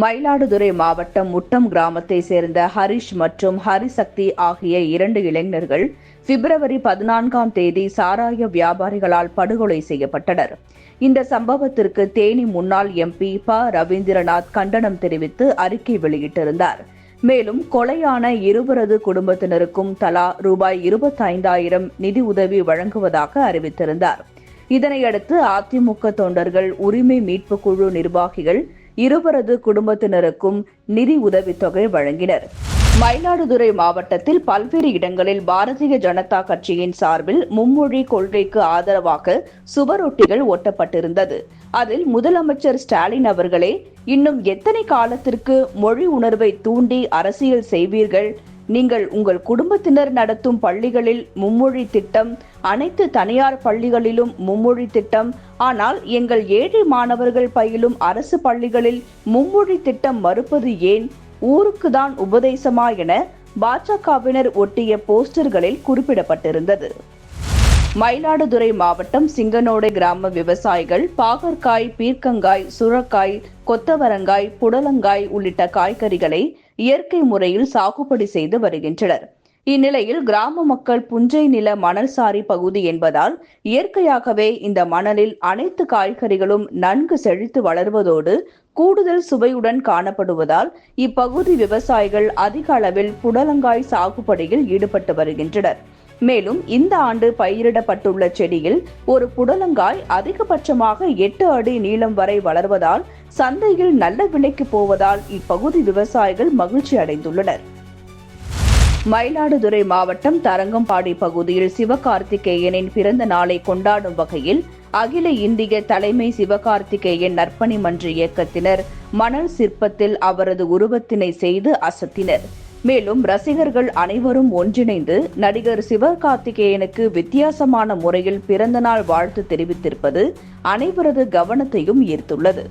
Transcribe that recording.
மயிலாடுதுறை மாவட்டம் முட்டம் கிராமத்தை சேர்ந்த ஹரிஷ் மற்றும் ஹரிசக்தி ஆகிய இரண்டு இளைஞர்கள் பிப்ரவரி பதினான்காம் தேதி சாராய வியாபாரிகளால் படுகொலை செய்யப்பட்டனர். இந்த சம்பவத்திற்கு தேனி முன்னாள் எம்பி ப ரவீந்திரநாத் கண்டனம் தெரிவித்து அறிக்கை வெளியிட்டிருந்தார். மேலும் கொலையான இருவரது குடும்பத்தினருக்கும் தலா ரூபாய் இருபத்தைந்தாயிரம் நிதி உதவி வழங்குவதாக அறிவித்திருந்தார். இதனையடுத்து அதிமுக தொண்டர்கள் உரிமை மீட்பு குழு நிர்வாகிகள் இருவரது குடும்பத்தினருக்கும் நிதி உதவித்தொகை வழங்கினர். மயிலாடுதுறை மாவட்டத்தில் பல்வேறு இடங்களில் பாரதிய ஜனதா கட்சியின் சார்பில் மும்மொழி கொள்கைக்கு ஆதரவாக சுவரொட்டிகள் ஒட்டப்பட்டிருந்தது. அதில் முதலமைச்சர் ஸ்டாலின் அவர்களே இன்னும் எத்தனை காலத்திற்கு மொழி உணர்வை தூண்டி அரசியல் செய்வீர்கள்? நீங்கள் உங்கள் குடும்பத்தினர் நடத்தும் பள்ளிகளில் மும்மொழி திட்டம் அனைத்து தனியார் பள்ளிகளிலும் மும்மொழி திட்டம் ஆனால் எங்கள் ஏழை மாணவர்கள் பயிலும் அரசு பள்ளிகளில் மும்மொழி திட்டம் மறுப்பது ஏன்? ஊருக்கு தான் உபதேசமா என பாஜகவினர் ஒட்டிய போஸ்டர்களில் குறிப்பிடப்பட்டிருந்தது. மயிலாடுதுறை மாவட்டம் சிங்கனோடை கிராம விவசாயிகள் பாகற்காய் பீர்க்கங்காய் சுரக்காய் கொத்தவரங்காய் புடலங்காய் உள்ளிட்ட காய்கறிகளை இயற்கை முறையில் சாகுபடி செய்து வருகின்றனர். இந்நிலையில் கிராம மக்கள் புஞ்சை நில மணல்சாரி பகுதி என்பதால் இயற்கையாகவே இந்த மணலில் அனைத்து காய்கறிகளும் நன்கு செழித்து வளர்வதோடு கூடுதல் சுவையுடன் காணப்படுவதால் இப்பகுதி விவசாயிகள் அதிக அளவில் புடலங்காய் சாகுபடியில் ஈடுபட்டு வருகின்றனர். மேலும் இந்த ஆண்டு பயிரிடப்பட்டுள்ள செடியில் ஒரு புடலங்காய் அதிகபட்சமாக எட்டு அடி நீளம் வரை வளர்வதால் சந்தையில் நல்ல விலைக்கு போவதால் இப்பகுதி விவசாயிகள் மகிழ்ச்சி அடைந்துள்ளனர். மயிலாடுதுறை மாவட்டம் தரங்கம்பாடி பகுதியில் சிவகார்த்திகேயனின் பிறந்த நாளை கொண்டாடும் வகையில் அகில இந்திய தலைமை சிவகார்த்திகேயன் நற்பணி மன்ற இயக்கத்தினர் மணல் சிற்பத்தில் அவரது உருவத்தினை செய்து அசத்தினர். மேலும் ரசிகர்கள் அனைவரும் ஒன்றிணைந்து நடிகர் சிவகார்த்திகேயனுக்கு வித்தியாசமான முறையில் பிறந்தநாள் வாழ்த்து தெரிவித்திருப்பது அனைவரது கவனத்தையும் ஈர்த்துள்ளது.